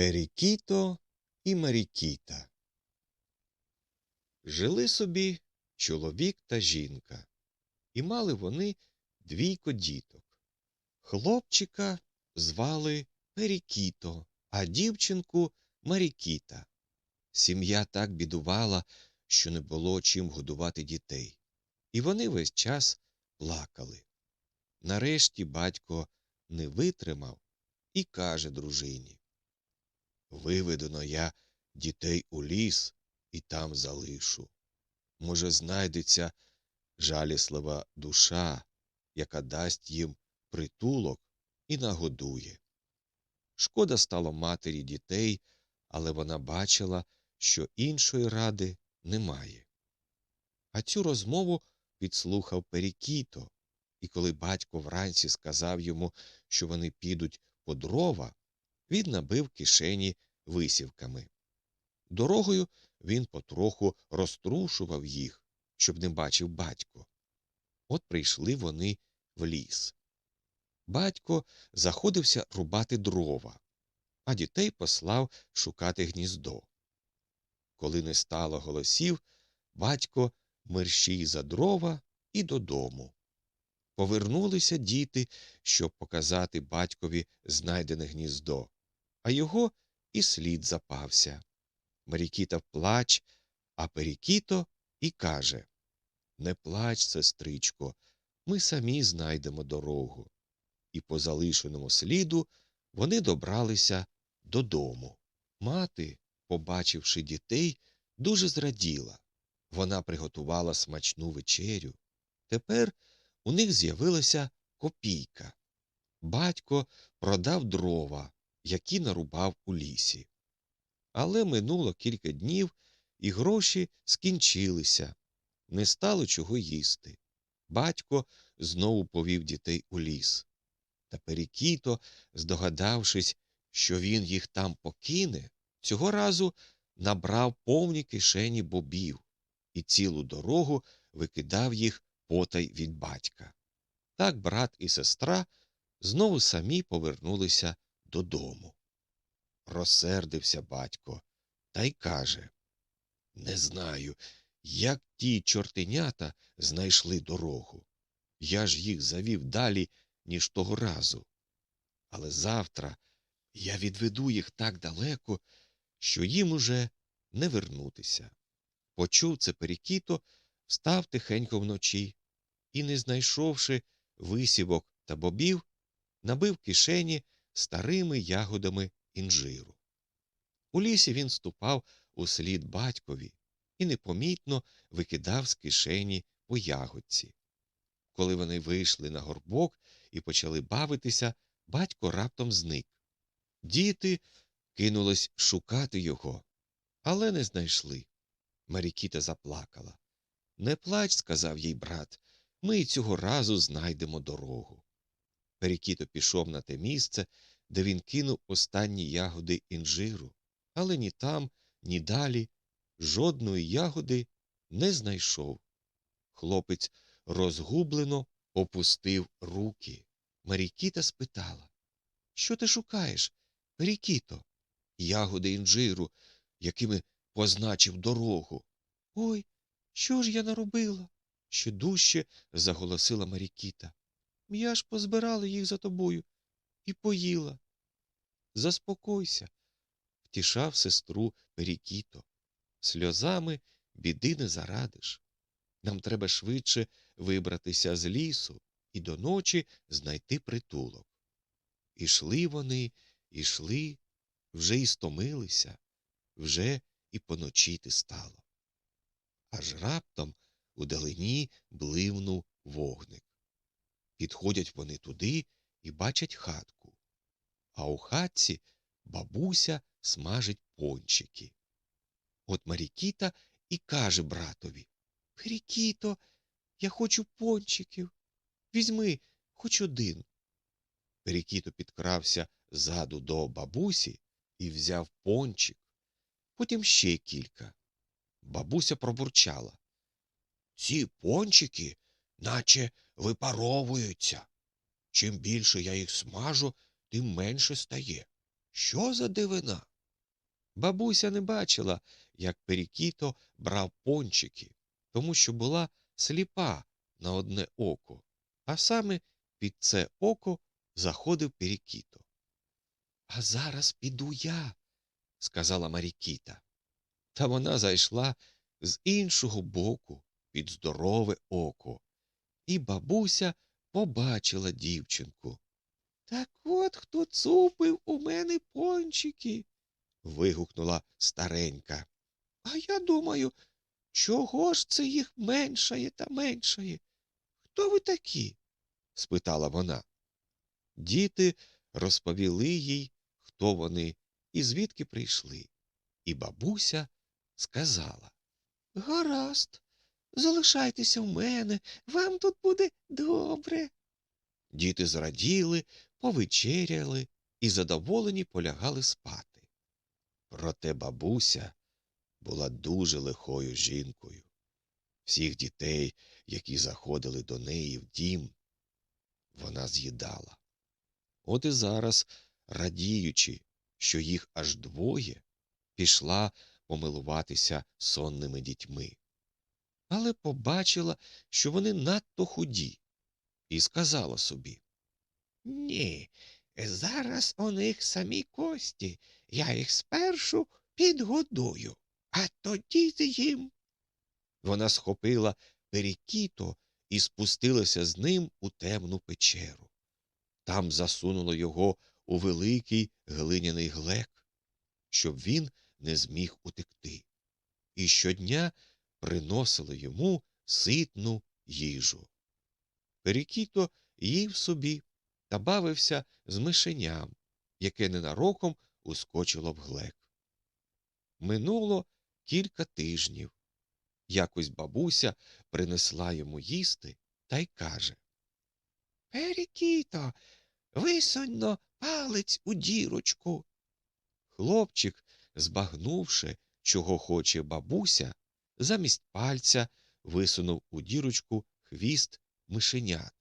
Перікіто і Марікіта. Жили собі чоловік та жінка, і мали вони двійко діток. Хлопчика звали Перікіто, а дівчинку Марікіта. Сім'я так бідувала, що не було чим годувати дітей, і вони весь час плакали. Нарешті батько не витримав і каже дружині Виведено я дітей у ліс і там залишу. Може, знайдеться жаліслива душа, яка дасть їм притулок і нагодує. Шкода стало матері дітей, але вона бачила, що іншої ради немає. А цю розмову підслухав Перікіто, і коли батько вранці сказав йому, що вони підуть по дрова, він набив кишені висівками. Дорогою він потроху розтрушував їх, щоб не бачив батько. От прийшли вони в ліс. Батько заходився рубати дрова, а дітей послав шукати гніздо. Коли не стало голосів, батько мерщій за дрова і додому. Повернулися діти, щоб показати батькові знайдене гніздо, а його і слід запався. Марікіта плач, а Перікіто і каже Не плач, сестричко, ми самі знайдемо дорогу. І по залишеному сліду вони добралися додому. Мати, побачивши дітей, дуже зраділа. Вона приготувала смачну вечерю. Тепер у них з'явилася копійка. Батько продав дрова, які нарубав у лісі. Але минуло кілька днів, і гроші скінчилися, не стало чого їсти. Батько знову повів дітей у ліс. Та Перікіто, здогадавшись, що він їх там покине, цього разу набрав повні кишені бобів і цілу дорогу викидав їх потай від батька. Так брат і сестра знову самі повернулися додому. Розсердився батько та й каже Не знаю, як ті чортенята знайшли дорогу. Я ж їх завів далі, ніж того разу. Але завтра я відведу їх так далеко, що їм уже не вернутися. Почув це Перікіто, встав тихенько вночі і, не знайшовши висівок та бобів, набив кишені старими ягодами інжиру. У лісі він ступав у слід батькові і непомітно викидав з кишені по ягодці. Коли вони вийшли на горбок і почали бавитися, батько раптом зник. Діти кинулись шукати його, але не знайшли. Марікіта заплакала. Не плач, сказав їй брат, ми й цього разу знайдемо дорогу. Перекіто пішов на те місце, де він кинув останні ягоди інжиру, але ні там, ні далі жодної ягоди не знайшов. Хлопець розгублено опустив руки. Марікіта спитала Що ти шукаєш, Перікіто? Ягоди інжиру, якими позначив дорогу. Ой, що ж я наробила? ще дужче заголосила Марікіта. Я ж позбирала їх за тобою і поїла. Заспокойся, втішав сестру Перікіто. Сльозами біди не зарадиш. Нам треба швидше вибратися з лісу і до ночі знайти притулок. Ішли вони, ішли, вже й стомилися, вже і поночити стало. Аж раптом удалині бливнув вогник. Підходять вони туди і бачать хатку. А у хатці бабуся смажить пончики. От Марікіта і каже братові Перікіто, я хочу пончиків. Візьми хоч один. Перікіто підкрався ззаду до бабусі і взяв пончик, потім ще кілька. Бабуся пробурчала. Ці пончики наче випаровуються. Чим більше я їх смажу, тим менше стає. Що за дивина? Бабуся не бачила, як Перікіто брав пончики, тому що була сліпа на одне око, а саме під це око заходив Перікіто. А зараз піду я, сказала Марікіта. Та вона зайшла з іншого боку під здорове око, і бабуся побачила дівчинку. Так от хто цупив у мене пончики. вигукнула старенька. А я думаю, чого ж це їх меншає та меншає? Хто ви такі? спитала вона. Діти розповіли їй, хто вони і звідки прийшли. І бабуся сказала Гаразд, залишайтеся в мене, вам тут буде добре. Діти зраділи, повечеряли і задоволені полягали спати. Проте бабуся була дуже лихою жінкою. Всіх дітей, які заходили до неї в дім, вона з'їдала. От і зараз, радіючи, що їх аж двоє, пішла помилуватися сонними дітьми. Але побачила, що вони надто худі, і сказала собі Ні, зараз у них самі кості, я їх спершу підгодую, а тоді з'їм. Вона схопила перікіто і спустилася з ним у темну печеру. Там засунула його у великий глиняний глек, щоб він не зміг утекти, і щодня приносила йому ситну їжу. Перікіто їв собі та бавився з мишеням, яке ненароком ускочило в глек. Минуло кілька тижнів. Якось бабуся принесла йому їсти та й каже Перікіто, висуньно палець у дірочку. Хлопчик, збагнувши, чого хоче бабуся, замість пальця висунув у дірочку хвіст мишеняти.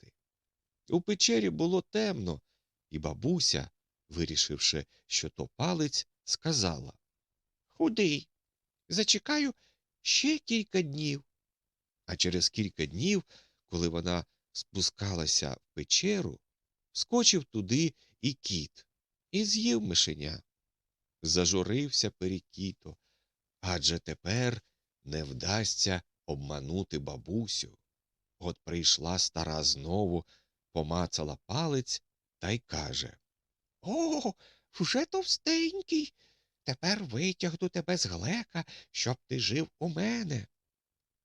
У печері було темно, і бабуся, вирішивши, що то палець, сказала Худий, зачекаю ще кілька днів. А через кілька днів, коли вона спускалася в печеру, скочив туди і кіт, і з'їв мишеня. Зажурився перекіто, адже тепер не вдасться обманути бабусю. От прийшла стара знову, помацала палець та й каже О, вже товстенький. Тепер витягну тебе з глека, щоб ти жив у мене.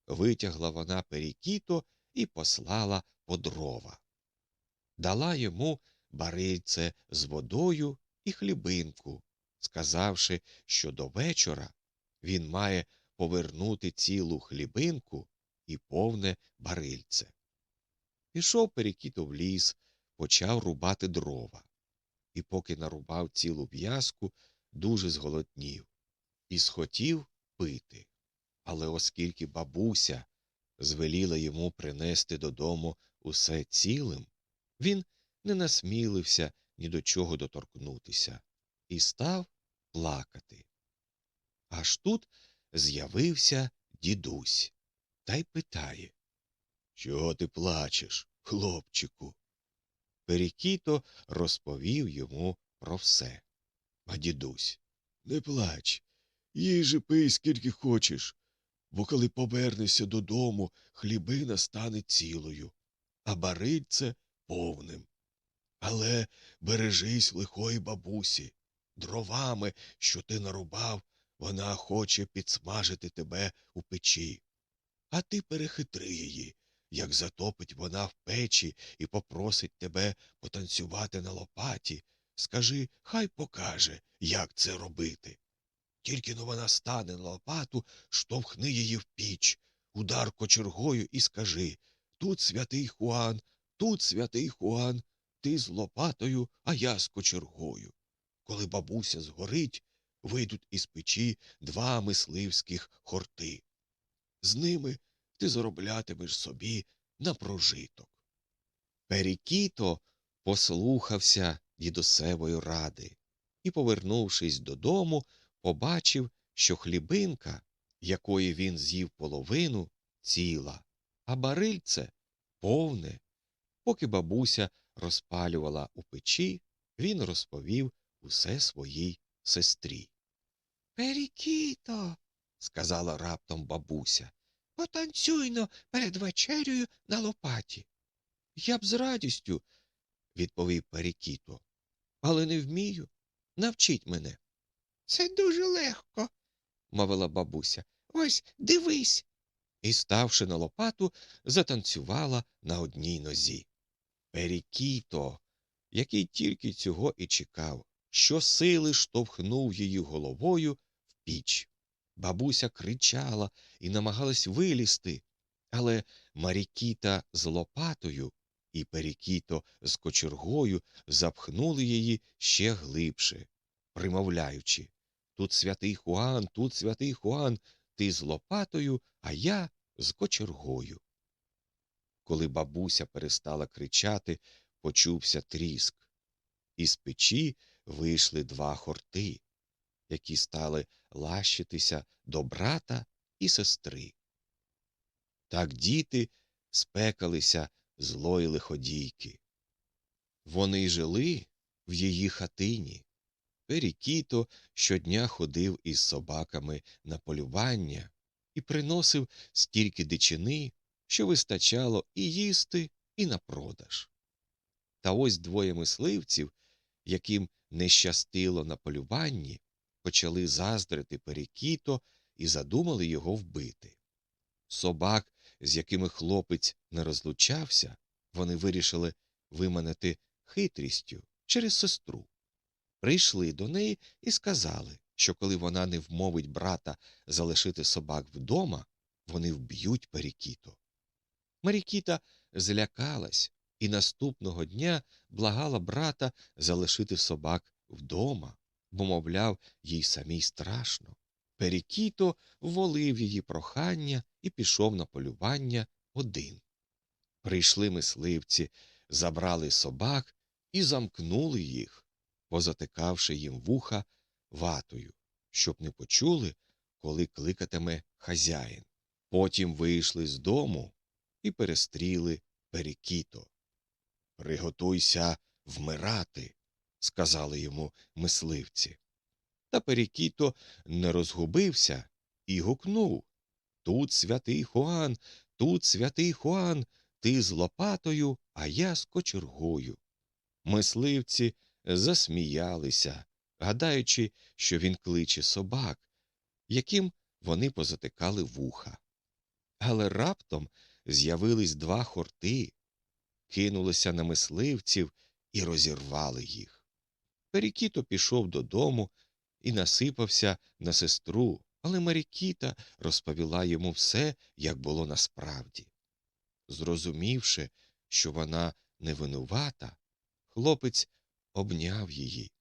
Витягла вона перікіто і послала по дрова. Дала йому барильце з водою і хлібинку, сказавши, що до вечора він має повернути цілу хлібинку і повне барильце. Пішов перекіто в ліс, почав рубати дрова. І поки нарубав цілу в'язку, дуже зголоднів і схотів пити. Але оскільки бабуся звеліла йому принести додому усе цілим, він не насмілився ні до чого доторкнутися і став плакати. Аж тут з'явився дідусь та й питає Чого ти плачеш, хлопчику? Перекіто розповів йому про все. А дідусь не плач, їжі пий скільки хочеш, бо коли повернешся додому, хлібина стане цілою, а барильце повним. Але бережись лихої бабусі, дровами, що ти нарубав, вона хоче підсмажити тебе у печі. А ти перехитри її, як затопить вона в печі і попросить тебе потанцювати на лопаті, скажи, хай покаже, як це робити. Тільки но вона стане на лопату, штовхни її в піч, удар кочергою і скажи Тут святий Хуан, тут святий Хуан, ти з лопатою, а я з кочергою. Коли бабуся згорить, вийдуть із печі два мисливських хорти. З ними ти зароблятимеш собі на прожиток. Перікіто послухався дідусевої ради і, повернувшись додому, побачив, що хлібинка, якої він з'їв половину, ціла, а барильце повне. Поки бабуся розпалювала у печі, він розповів усе своїй сестрі. Перікіто, сказала раптом бабуся, потанцюйно перед вечерею на лопаті. Я б з радістю, відповів Перікіто, але не вмію. Навчіть мене. Це дуже легко, мовила бабуся. Ось дивись. І, ставши на лопату, затанцювала на одній нозі. Перікіто, який тільки цього і чекав, щосили штовхнув її головою в піч. Бабуся кричала і намагалась вилізти, але Марікіта з лопатою і Перікіто з кочергою запхнули її ще глибше, примовляючи Тут святий Хуан, тут святий Хуан, ти з лопатою, а я з кочергою. Коли бабуся перестала кричати, почувся тріск. Із печі вийшли два хорти, які стали лащитися до брата і сестри. Так діти спекалися злої лиходійки. Вони жили в її хатині. Перікіто щодня ходив із собаками на полювання і приносив стільки дичини, що вистачало і їсти, і на продаж. Та ось двоє мисливців, яким не щастило на полюванні, почали заздрити Перікіто і задумали його вбити. Собак, з якими хлопець не розлучався, вони вирішили виманити хитрістю через сестру. Прийшли до неї і сказали, що коли вона не вмовить брата залишити собак вдома, вони вб'ють Перікіто. Марікіта злякалась і наступного дня благала брата залишити собак вдома, бо, мовляв, їй самій страшно. Перікіто волив її прохання і пішов на полювання один. Прийшли мисливці, забрали собак і замкнули їх, позатикавши їм вуха ватою, щоб не почули, коли кликатиме хазяїн. Потім вийшли з дому і перестріли Перікіто. Приготуйся вмирати, сказали йому мисливці. Та Перікіто не розгубився і гукнув Тут святий Хуан, тут святий Хуан, ти з лопатою, а я з кочергою. Мисливці засміялися, гадаючи, що він кличе собак, яким вони позатикали вуха. Але раптом з'явились два хорти, кинулися на мисливців і розірвали їх. Перікіто пішов додому і насипався на сестру, але Марікіта розповіла йому все, як було насправді. Зрозумівши, що вона не винувата, хлопець обняв її,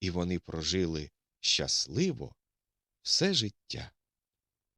і вони прожили щасливо все життя.